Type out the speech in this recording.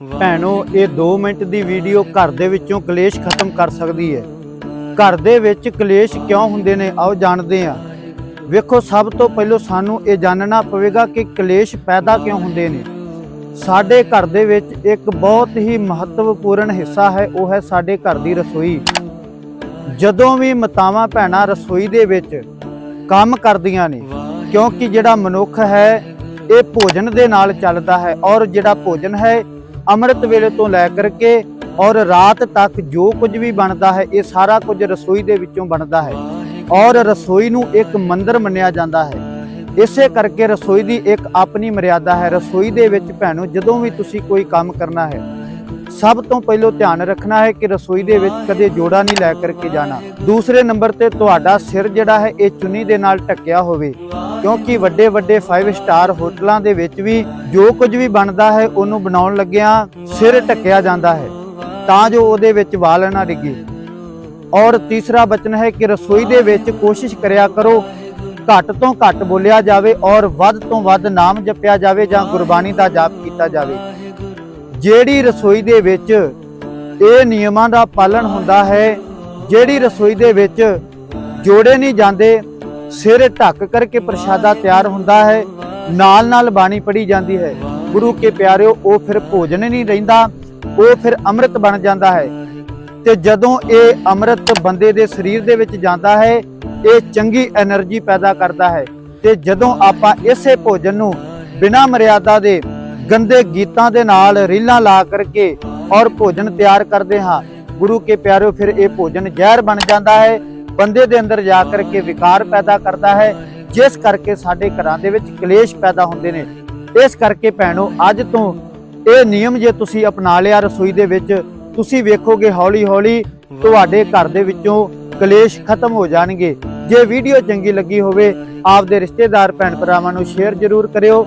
ਭੈਣੋ, ਇਹ 2 ਮਿੰਟ ਦੀ ਵੀਡੀਓ ਘਰ ਦੇ ਵਿੱਚੋਂ ਕਲੇਸ਼ ਖਤਮ ਕਰ ਸਕਦੀ ਹੈ। ਘਰ ਦੇ ਵਿੱਚ ਕਲੇਸ਼ ਕਿਉਂ ਹੁੰਦੇ ਨੇ, ਆਓ ਜਾਣਦੇ ਹਾਂ। ਵੇਖੋ, ਸਭ ਤੋਂ ਪਹਿਲਾਂ ਸਾਨੂੰ ਇਹ ਜਾਣਨਾ ਪਵੇਗਾ ਕਿ ਕਲੇਸ਼ ਪੈਦਾ ਕਿਉਂ ਹੁੰਦੇ ਨੇ। ਸਾਡੇ ਘਰ ਦੇ ਵਿੱਚ ਇੱਕ ਬਹੁਤ ਹੀ ਮਹੱਤਵਪੂਰਨ ਹਿੱਸਾ ਹੈ, ਉਹ ਹੈ ਸਾਡੇ ਘਰ ਦੀ ਰਸੋਈ। ਜਦੋਂ ਵੀ ਮਤਾਵਾਂ ਭੈਣਾਂ ਰਸੋਈ ਦੇ ਵਿੱਚ ਕੰਮ ਕਰਦੀਆਂ ਨੇ, ਕਿਉਂਕਿ ਜਿਹੜਾ ਮਨੁੱਖ ਹੈ, ਇਹ ਭੋਜਨ ਦੇ ਨਾਲ ਚੱਲਦਾ ਹੈ ਔਰ ਜਿਹੜਾ ਭੋਜਨ ਹੈ ਅੰਮ੍ਰਿਤ ਵੇਲੇ ਤੋਂ ਲੈ ਕਰਕੇ ਔਰ ਰਾਤ ਤੱਕ ਜੋ ਕੁਝ ਵੀ ਬਣਦਾ ਹੈ, ਇਹ ਸਾਰਾ ਕੁਝ ਰਸੋਈ ਦੇ ਵਿੱਚੋਂ ਬਣਦਾ ਹੈ। ਔਰ ਰਸੋਈ ਨੂੰ ਇੱਕ ਮੰਦਰ ਮੰਨਿਆ ਜਾਂਦਾ ਹੈ। ਇਸੇ ਕਰਕੇ ਰਸੋਈ ਦੀ ਇੱਕ ਆਪਣੀ ਮਰਿਆਦਾ ਹੈ। ਰਸੋਈ ਦੇ ਵਿੱਚ ਭੈਣੋ, ਜਦੋਂ ਵੀ ਤੁਸੀਂ ਕੋਈ ਕੰਮ ਕਰਨਾ ਹੈ ਸਭ ਤੋਂ ਪਹਿਲਾਂ ਧਿਆਨ ਰੱਖਣਾ ਹੈ ਕਿ ਰਸੋਈ ਦੇ ਵਿੱਚ ਕਦੇ ਜੋੜਾ ਨਹੀਂ ਲੈ ਕਰਕੇ ਜਾਣਾ। ਦੂਸਰੇ ਨੰਬਰ ਤੇ ਤੁਹਾਡਾ ਸਿਰ ਜਿਹੜਾ ਹੈ, ਇਹ ਚੁੰਨੀ ਦੇ ਨਾਲ ਢੱਕਿਆ ਹੋਵੇ। ਕਿਉਂਕਿ ਵੱਡੇ ਵੱਡੇ 5 ਸਟਾਰ ਹੋਟਲਾਂ ਦੇ ਵਿੱਚ ਵੀ ਜੋ ਕੁਝ ਵੀ ਬਣਦਾ ਹੈ, ਉਹਨੂੰ ਬਣਾਉਣ ਲੱਗਿਆਂ ਸਿਰ ਢੱਕਿਆ ਜਾਂਦਾ ਹੈ। ਤਾਂ ਜੋ ਉਹਦੇ ਵਿੱਚ ਵਾਲ ਨਾ ਡਿੱਗੇ। ਔਰ ਤੀਸਰਾ ਬਚਨ ਹੈ ਕਿ ਰਸੋਈ ਦੇ ਵਿੱਚ ਕੋਸ਼ਿਸ਼ ਕਰਿਆ ਕਰੋ, ਘੱਟ ਤੋਂ ਘੱਟ ਬੋਲਿਆ ਜਾਵੇ ਔਰ ਵੱਧ ਤੋਂ ਵੱਧ ਨਾਮ ਜਪਿਆ ਜਾਵੇ ਜਾਂ ਗੁਰਬਾਣੀ ਦਾ ਜਾਪ ਕੀਤਾ ਜਾਵੇ। ਜਿਹੜੀ ਰਸੋਈ ਦੇ ਵਿੱਚ ਇਹ ਨਿਯਮਾਂ ਦਾ ਪਾਲਣ ਹੁੰਦਾ ਹੈ, ਜਿਹੜੀ ਰਸੋਈ ਦੇ ਵਿੱਚ ਜੋੜੇ ਨਹੀਂ ਜਾਂਦੇ, ਸਿਰ ਢੱਕ ਕਰਕੇ ਪ੍ਰਸ਼ਾਦਾ ਤਿਆਰ ਹੁੰਦਾ ਹੈ ਨਾਲ ਨਾਲ ਬਾਣੀ ਪੜੀ ਜਾਂਦੀ ਹੈ। ਗੁਰੂ ਕੇ ਪਿਆਰਿਓ, ਉਹ ਫਿਰ ਭੋਜਨ ਨਹੀਂ ਰਹਿੰਦਾ ਉਹ ਫਿਰ ਅੰਮ੍ਰਿਤ ਬਣ ਜਾਂਦਾ ਹੈ। ਤੇ ਜਦੋਂ ਇਹ ਅੰਮ੍ਰਿਤ ਬੰਦੇ ਦੇ ਸਰੀਰ ਦੇ ਵਿੱਚ ਜਾਂਦਾ ਹੈ, ਇਹ ਚੰਗੀ એનર્ਜੀ ਪੈਦਾ ਕਰਦਾ ਹੈ। ਤੇ ਜਦੋਂ ਆਪਾਂ ਇਸੇ ਭੋਜਨ ਨੂੰ ਬਿਨਾਂ ਮਰਿਆਦਾ ਦੇ ਗੰਦੇ ਗੀਤਾਂ ਦੇ ਨਾਲ ਰੀਲਾਂ ਲਾ ਕਰਕੇ ਔਰ ਭੋਜਨ ਤਿਆਰ ਕਰਦੇ ਹਾਂ। ਗੁਰੂ ਕੇ ਪਿਆਰਿਓ ਫਿਰ ਇਹ ਭੋਜਨ ਜ਼ਹਿਰ ਬਣ ਜਾਂਦਾ ਹੈ। ਬੰਦੇ ਦੇ ਅੰਦਰ ਜਾ ਕਰਕੇ ਵਿਕਾਰ ਪੈਦਾ ਕਰਦਾ ਹੈ। ਜਿਸ ਕਰਕੇ ਸਾਡੇ ਘਰਾਂ ਦੇ ਵਿੱਚ ਕਲੇਸ਼ ਪੈਦਾ ਹੁੰਦੇ ਨੇ। ਇਸ ਕਰਕੇ ਭੈਣੋ, ਅੱਜ ਤੋਂ ਇਹ ਨਿਯਮ ਜੇ ਤੁਸੀਂ ਅਪਣਾ ਲਿਆ ਰਸੋਈ ਦੇ ਵਿੱਚ, ਤੁਸੀਂ ਵੇਖੋਗੇ ਹੌਲੀ ਹੌਲੀ ਤੁਹਾਡੇ ਘਰ ਦੇ ਵਿੱਚੋਂ ਕਲੇਸ਼ ਖਤਮ ਹੋ ਜਾਣਗੇ। ਜੇ ਵੀਡੀਓ ਚੰਗੀ ਲੱਗੀ ਹੋਵੇ, ਆਪਦੇ ਰਿਸ਼ਤੇਦਾਰ, ਭੈਣ ਭਰਾਵਾਂ ਨੂੰ ਸ਼ੇਅਰ ਜ਼ਰੂਰ ਕਰਿਓ।